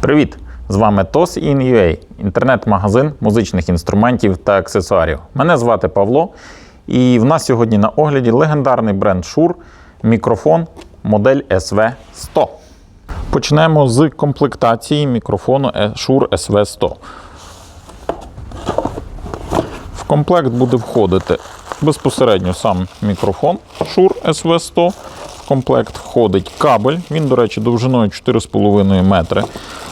Привіт! З вами TOS In.ua, інтернет-магазин музичних інструментів та аксесуарів. Мене звати Павло, і в нас сьогодні на огляді легендарний бренд Shure мікрофон модель SV100. Почнемо з комплектації мікрофону Shure SV100. В комплект буде входити безпосередньо сам мікрофон Shure SV100. Комплект входить кабель. Він, до речі, довжиною 4,5 метри.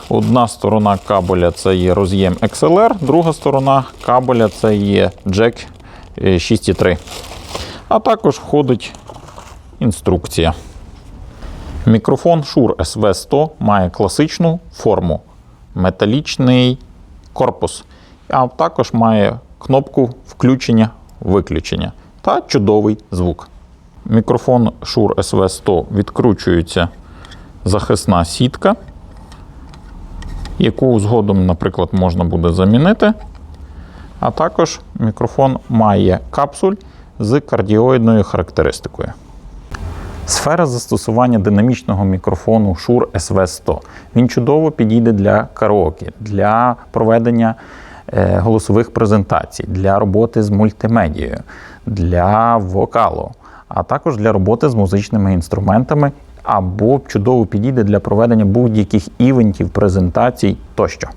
Одна сторона кабеля це є роз'єм XLR, друга сторона кабеля це є джек е, 6,3. А також входить інструкція. Мікрофон Shure SV100 має класичну форму, металічний корпус, а також має кнопку включення-виключення та чудовий звук. Мікрофон Shure SV100 відкручується захисна сітка, яку згодом, наприклад, можна буде замінити. А також мікрофон має капсуль з кардіоїдною характеристикою. Сфера застосування динамічного мікрофону Shure SV100. Він чудово підійде для караоке, для проведення е, голосових презентацій, для роботи з мультимедією, для вокалу, а також для роботи з музичними інструментами, або чудово підійде для проведення будь-яких івентів, презентацій тощо.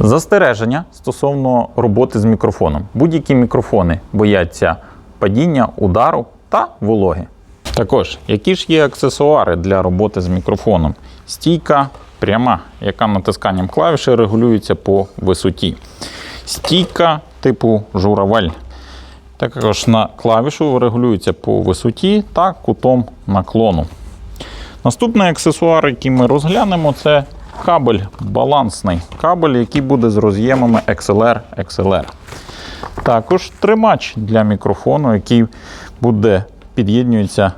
Застереження стосовно роботи з мікрофоном. Будь-які мікрофони бояться падіння, удару та вологи. Також, які ж є аксесуари для роботи з мікрофоном? Стійка пряма, яка натисканням клавіші регулюється по висоті. Стійка типу журавель. Також на клавішу регулюється по висоті та кутом наклону. Наступний аксесуар, який ми розглянемо, це кабель балансний. Кабель, який буде з роз'ємами XLR XLR. Також тримач для мікрофону, який буде під'єднюється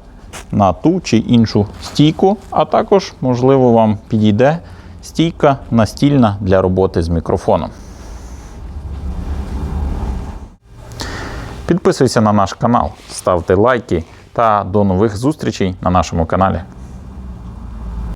на ту чи іншу стійку, а також, можливо, вам підійде стійка настільна для роботи з мікрофоном. Підписуйся на наш канал, ставте лайки та до нових зустрічей на нашому каналі.